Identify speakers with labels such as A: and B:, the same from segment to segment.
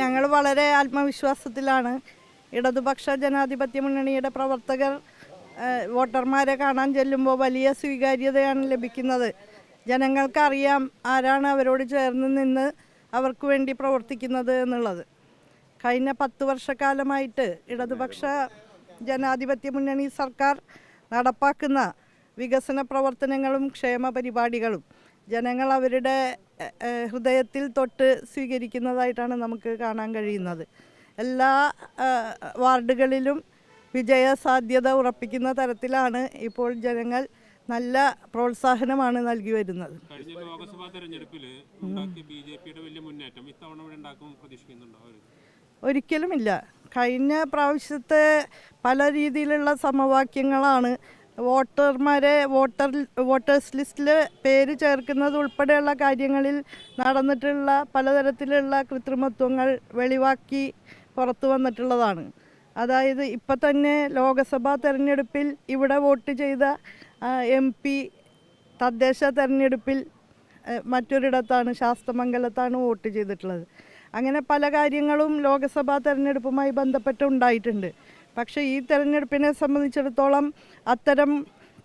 A: ഞങ്ങൾ വളരെ ആത്മവിശ്വാസത്തിലാണ് ഇടതുപക്ഷ ജനാധിപത്യ മുന്നണിയുടെ പ്രവർത്തകർ വോട്ടർമാരെ കാണാൻ ചെല്ലുമ്പോൾ വലിയ സ്വീകാര്യതയാണ് ലഭിക്കുന്നത് ജനങ്ങൾക്കറിയാം ആരാണ് അവരോട് ചേർന്ന് നിന്ന് അവർക്ക് വേണ്ടി പ്രവർത്തിക്കുന്നത് എന്നുള്ളത് കഴിഞ്ഞ പത്ത് വർഷക്കാലമായിട്ട് ഇടതുപക്ഷ ജനാധിപത്യ മുന്നണി സർക്കാർ നടപ്പാക്കുന്ന വികസന പ്രവർത്തനങ്ങളും ക്ഷേമ പരിപാടികളും ജനങ്ങൾ അവരുടെ ഹൃദയത്തിൽ തൊട്ട് സ്വീകരിക്കുന്നതായിട്ടാണ് നമുക്ക് കാണാൻ കഴിയുന്നത് എല്ലാ വാർഡുകളിലും വിജയസാധ്യത ഉറപ്പിക്കുന്ന തരത്തിലാണ് ഇപ്പോൾ ജനങ്ങൾ നല്ല പ്രോത്സാഹനമാണ് നൽകി വരുന്നത്
B: കഴിഞ്ഞ ലോകസഭാ വലിയ മുന്നേറ്റം പ്രതീക്ഷിക്കുന്നുണ്ടോ
A: ഒരിക്കലുമില്ല കഴിഞ്ഞ പ്രാവശ്യത്തെ പല രീതിയിലുള്ള സമവാക്യങ്ങളാണ് വോട്ടർമാരെ വോട്ടർ വോട്ടേഴ്സ് ലിസ്റ്റിൽ പേര് ചേർക്കുന്നത് ഉൾപ്പെടെയുള്ള കാര്യങ്ങളിൽ നടന്നിട്ടുള്ള പലതരത്തിലുള്ള കൃത്രിമത്വങ്ങൾ വെളിവാക്കി പുറത്തു വന്നിട്ടുള്ളതാണ് അതായത് ഇപ്പം തന്നെ ലോകസഭാ തെരഞ്ഞെടുപ്പിൽ ഇവിടെ വോട്ട് ചെയ്ത എം പി തദ്ദേശ തെരഞ്ഞെടുപ്പിൽ മറ്റൊരിടത്താണ് ശാസ്തമംഗലത്താണ് വോട്ട് ചെയ്തിട്ടുള്ളത് അങ്ങനെ പല കാര്യങ്ങളും ലോകസഭാ തെരഞ്ഞെടുപ്പുമായി ബന്ധപ്പെട്ട് ഉണ്ടായിട്ടുണ്ട് പക്ഷേ ഈ തെരഞ്ഞെടുപ്പിനെ സംബന്ധിച്ചിടത്തോളം അത്തരം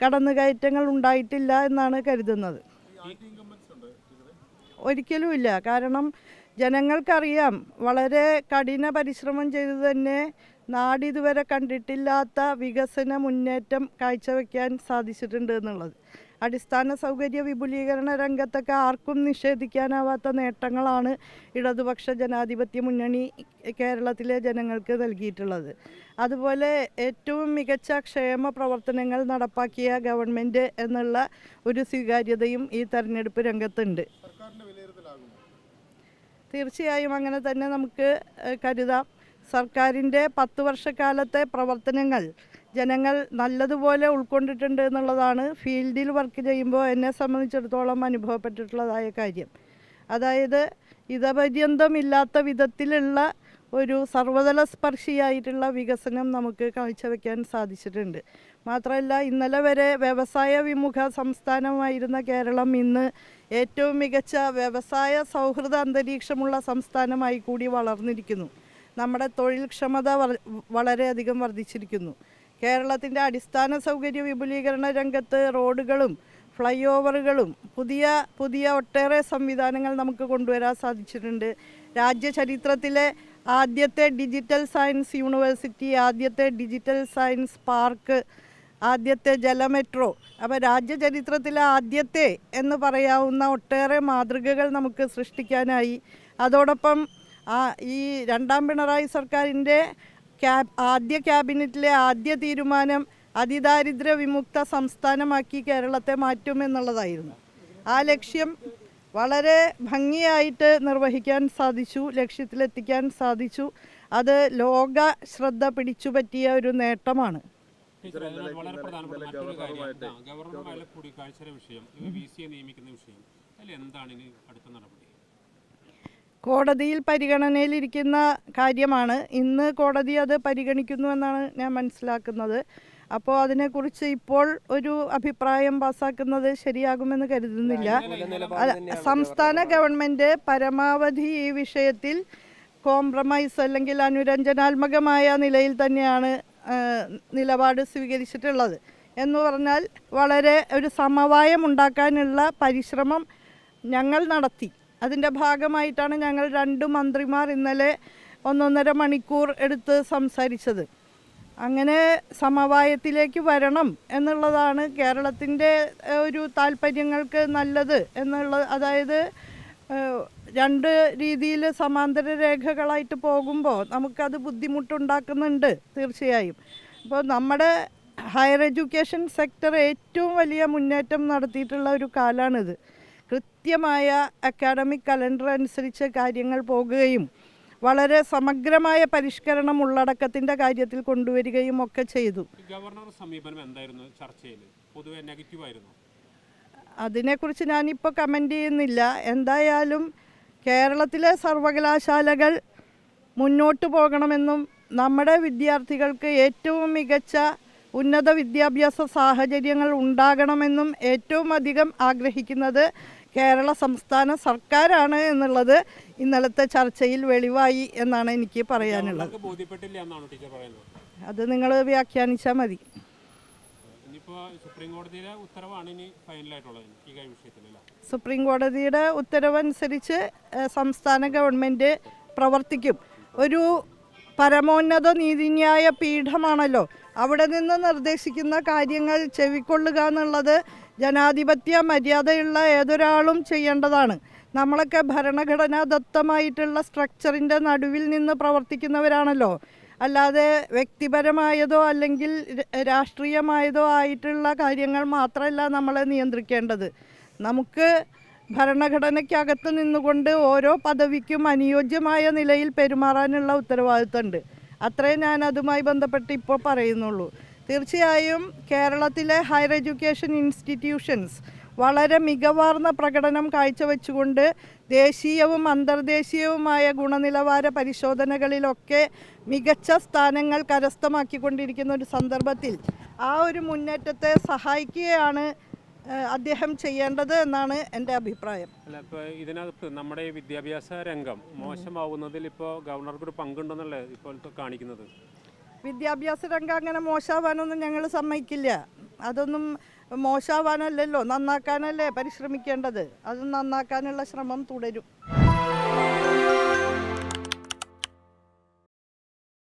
A: കടന്നുകയറ്റങ്ങൾ ഉണ്ടായിട്ടില്ല എന്നാണ് കരുതുന്നത് ഒരിക്കലുമില്ല കാരണം ജനങ്ങൾക്കറിയാം വളരെ കഠിന പരിശ്രമം ചെയ്തു തന്നെ നാടിതുവരെ കണ്ടിട്ടില്ലാത്ത വികസന മുന്നേറ്റം കാഴ്ചവെക്കാൻ സാധിച്ചിട്ടുണ്ട് എന്നുള്ളത് അടിസ്ഥാന സൗകര്യ വിപുലീകരണ രംഗത്തൊക്കെ ആർക്കും നിഷേധിക്കാനാവാത്ത നേട്ടങ്ങളാണ് ഇടതുപക്ഷ ജനാധിപത്യ മുന്നണി കേരളത്തിലെ ജനങ്ങൾക്ക് നൽകിയിട്ടുള്ളത് അതുപോലെ ഏറ്റവും മികച്ച ക്ഷേമ പ്രവർത്തനങ്ങൾ നടപ്പാക്കിയ ഗവൺമെൻറ് എന്നുള്ള ഒരു സ്വീകാര്യതയും ഈ തെരഞ്ഞെടുപ്പ് രംഗത്തുണ്ട് തീർച്ചയായും അങ്ങനെ തന്നെ നമുക്ക് കരുതാം സർക്കാരിൻ്റെ പത്ത് വർഷക്കാലത്തെ പ്രവർത്തനങ്ങൾ ജനങ്ങൾ നല്ലതുപോലെ ഉൾക്കൊണ്ടിട്ടുണ്ട് എന്നുള്ളതാണ് ഫീൽഡിൽ വർക്ക് ചെയ്യുമ്പോൾ എന്നെ സംബന്ധിച്ചിടത്തോളം അനുഭവപ്പെട്ടിട്ടുള്ളതായ കാര്യം അതായത് ഇതപര്യന്തം ഇല്ലാത്ത വിധത്തിലുള്ള ഒരു സർവ്വതല സ്പർശിയായിട്ടുള്ള വികസനം നമുക്ക് കാഴ്ചവെക്കാൻ സാധിച്ചിട്ടുണ്ട് മാത്രമല്ല ഇന്നലെ വരെ വ്യവസായ വിമുഖ സംസ്ഥാനമായിരുന്ന കേരളം ഇന്ന് ഏറ്റവും മികച്ച വ്യവസായ സൗഹൃദ അന്തരീക്ഷമുള്ള സംസ്ഥാനമായി കൂടി വളർന്നിരിക്കുന്നു നമ്മുടെ തൊഴിൽക്ഷമത വളരെയധികം വർദ്ധിച്ചിരിക്കുന്നു കേരളത്തിൻ്റെ അടിസ്ഥാന സൗകര്യ വിപുലീകരണ രംഗത്ത് റോഡുകളും ഫ്ലൈ ഓവറുകളും പുതിയ പുതിയ ഒട്ടേറെ സംവിധാനങ്ങൾ നമുക്ക് കൊണ്ടുവരാൻ സാധിച്ചിട്ടുണ്ട് രാജ്യചരിത്രത്തിലെ ആദ്യത്തെ ഡിജിറ്റൽ സയൻസ് യൂണിവേഴ്സിറ്റി ആദ്യത്തെ ഡിജിറ്റൽ സയൻസ് പാർക്ക് ആദ്യത്തെ ജലമെട്രോ അപ്പോൾ രാജ്യചരിത്രത്തിലെ ആദ്യത്തെ എന്ന് പറയാവുന്ന ഒട്ടേറെ മാതൃകകൾ നമുക്ക് സൃഷ്ടിക്കാനായി അതോടൊപ്പം ആ ഈ രണ്ടാം പിണറായി സർക്കാരിൻ്റെ ക്യാബ് ആദ്യ ക്യാബിനറ്റിലെ ആദ്യ തീരുമാനം അതിദാരിദ്ര്യ വിമുക്ത സംസ്ഥാനമാക്കി കേരളത്തെ മാറ്റുമെന്നുള്ളതായിരുന്നു ആ ലക്ഷ്യം വളരെ ഭംഗിയായിട്ട് നിർവഹിക്കാൻ സാധിച്ചു ലക്ഷ്യത്തിലെത്തിക്കാൻ സാധിച്ചു അത് ലോക ശ്രദ്ധ പിടിച്ചു പറ്റിയ ഒരു നേട്ടമാണ്
B: വളരെ പ്രധാനപ്പെട്ട വിഷയം നിയമിക്കുന്ന വിഷയം അതിൽ എന്താണ് ഇനി അടുത്ത നടപടി
A: കോടതിയിൽ പരിഗണനയിലിരിക്കുന്ന കാര്യമാണ് ഇന്ന് കോടതി അത് പരിഗണിക്കുന്നു എന്നാണ് ഞാൻ മനസ്സിലാക്കുന്നത് അപ്പോൾ അതിനെക്കുറിച്ച് ഇപ്പോൾ ഒരു അഭിപ്രായം പാസാക്കുന്നത് ശരിയാകുമെന്ന് കരുതുന്നില്ല സംസ്ഥാന ഗവൺമെൻറ് പരമാവധി ഈ വിഷയത്തിൽ കോംപ്രമൈസ് അല്ലെങ്കിൽ അനുരഞ്ജനാത്മകമായ നിലയിൽ തന്നെയാണ് നിലപാട് സ്വീകരിച്ചിട്ടുള്ളത് എന്ന് പറഞ്ഞാൽ വളരെ ഒരു സമവായം ഉണ്ടാക്കാനുള്ള പരിശ്രമം ഞങ്ങൾ നടത്തി അതിൻ്റെ ഭാഗമായിട്ടാണ് ഞങ്ങൾ രണ്ട് മന്ത്രിമാർ ഇന്നലെ ഒന്നൊന്നര മണിക്കൂർ എടുത്ത് സംസാരിച്ചത് അങ്ങനെ സമവായത്തിലേക്ക് വരണം എന്നുള്ളതാണ് കേരളത്തിൻ്റെ ഒരു താല്പര്യങ്ങൾക്ക് നല്ലത് എന്നുള്ള അതായത് രണ്ട് രീതിയിൽ സമാന്തര രേഖകളായിട്ട് പോകുമ്പോൾ നമുക്കത് ബുദ്ധിമുട്ടുണ്ടാക്കുന്നുണ്ട് തീർച്ചയായും അപ്പോൾ നമ്മുടെ ഹയർ എഡ്യൂക്കേഷൻ സെക്ടർ ഏറ്റവും വലിയ മുന്നേറ്റം നടത്തിയിട്ടുള്ള ഒരു കാലമാണിത് കൃത്യമായ അക്കാഡമിക് കലണ്ടർ അനുസരിച്ച് കാര്യങ്ങൾ പോകുകയും വളരെ സമഗ്രമായ പരിഷ്കരണം ഉള്ളടക്കത്തിന്റെ കാര്യത്തിൽ കൊണ്ടുവരികയും ഒക്കെ ചെയ്തു
B: ഗവർണർ സമീപനം എന്തായിരുന്നു ചർച്ചയിൽ പൊതുവെ നെഗറ്റീവ് ആയിരുന്നു
A: അതിനെക്കുറിച്ച് ഞാനിപ്പോൾ കമൻ്റ് ചെയ്യുന്നില്ല എന്തായാലും കേരളത്തിലെ സർവകലാശാലകൾ മുന്നോട്ട് പോകണമെന്നും നമ്മുടെ വിദ്യാർത്ഥികൾക്ക് ഏറ്റവും മികച്ച ഉന്നത വിദ്യാഭ്യാസ സാഹചര്യങ്ങൾ ഉണ്ടാകണമെന്നും ഏറ്റവും അധികം ആഗ്രഹിക്കുന്നത് കേരള സംസ്ഥാന സർക്കാരാണ് എന്നുള്ളത് ഇന്നലത്തെ ചർച്ചയിൽ വെളിവായി എന്നാണ് എനിക്ക് പറയാനുള്ളത് അത് നിങ്ങൾ വ്യാഖ്യാനിച്ചാൽ മതി സുപ്രീം കോടതിയുടെ ഉത്തരവനുസരിച്ച് സംസ്ഥാന ഗവൺമെൻറ് പ്രവർത്തിക്കും ഒരു പരമോന്നത നീതിന്യായ പീഠമാണല്ലോ അവിടെ നിന്ന് നിർദ്ദേശിക്കുന്ന കാര്യങ്ങൾ ചെവിക്കൊള്ളുക എന്നുള്ളത് ജനാധിപത്യ മര്യാദയുള്ള ഏതൊരാളും ചെയ്യേണ്ടതാണ് നമ്മളൊക്കെ ഭരണഘടനാ ദത്തമായിട്ടുള്ള സ്ട്രക്ചറിൻ്റെ നടുവിൽ നിന്ന് പ്രവർത്തിക്കുന്നവരാണല്ലോ അല്ലാതെ വ്യക്തിപരമായതോ അല്ലെങ്കിൽ രാഷ്ട്രീയമായതോ ആയിട്ടുള്ള കാര്യങ്ങൾ മാത്രമല്ല നമ്മളെ നിയന്ത്രിക്കേണ്ടത് നമുക്ക് ഭരണഘടനയ്ക്കകത്ത് നിന്നുകൊണ്ട് ഓരോ പദവിക്കും അനുയോജ്യമായ നിലയിൽ പെരുമാറാനുള്ള ഉത്തരവാദിത്തമുണ്ട് അത്രേ ഞാൻ അതുമായി ബന്ധപ്പെട്ട് ഇപ്പോൾ പറയുന്നുള്ളൂ തീർച്ചയായും കേരളത്തിലെ ഹയർ എഡ്യൂക്കേഷൻ ഇൻസ്റ്റിറ്റ്യൂഷൻസ് വളരെ മികവാർന്ന പ്രകടനം കാഴ്ചവെച്ചുകൊണ്ട് ദേശീയവും അന്തർദേശീയവുമായ ഗുണനിലവാര പരിശോധനകളിലൊക്കെ മികച്ച സ്ഥാനങ്ങൾ കരസ്ഥമാക്കിക്കൊണ്ടിരിക്കുന്ന ഒരു സന്ദർഭത്തിൽ ആ ഒരു മുന്നേറ്റത്തെ സഹായിക്കുകയാണ് അദ്ദേഹം ചെയ്യേണ്ടത് എന്നാണ് എൻ്റെ അഭിപ്രായം
B: അല്ല ഇപ്പോൾ ഇതിനകത്ത് നമ്മുടെ ഈ വിദ്യാഭ്യാസ രംഗം മോശമാവുന്നതിൽ ഇപ്പോൾ ഗവർണർക്കൊരു ഒരു പങ്കുണ്ടെന്നല്ലേ ഇപ്പോൾ കാണിക്കുന്നത്
A: വിദ്യാഭ്യാസ രംഗം അങ്ങനെ മോശമാവാനൊന്നും ഞങ്ങൾ സമ്മതിക്കില്ല അതൊന്നും മോശമാവാനല്ലല്ലോ നന്നാക്കാനല്ലേ പരിശ്രമിക്കേണ്ടത് അത് നന്നാക്കാനുള്ള ശ്രമം തുടരും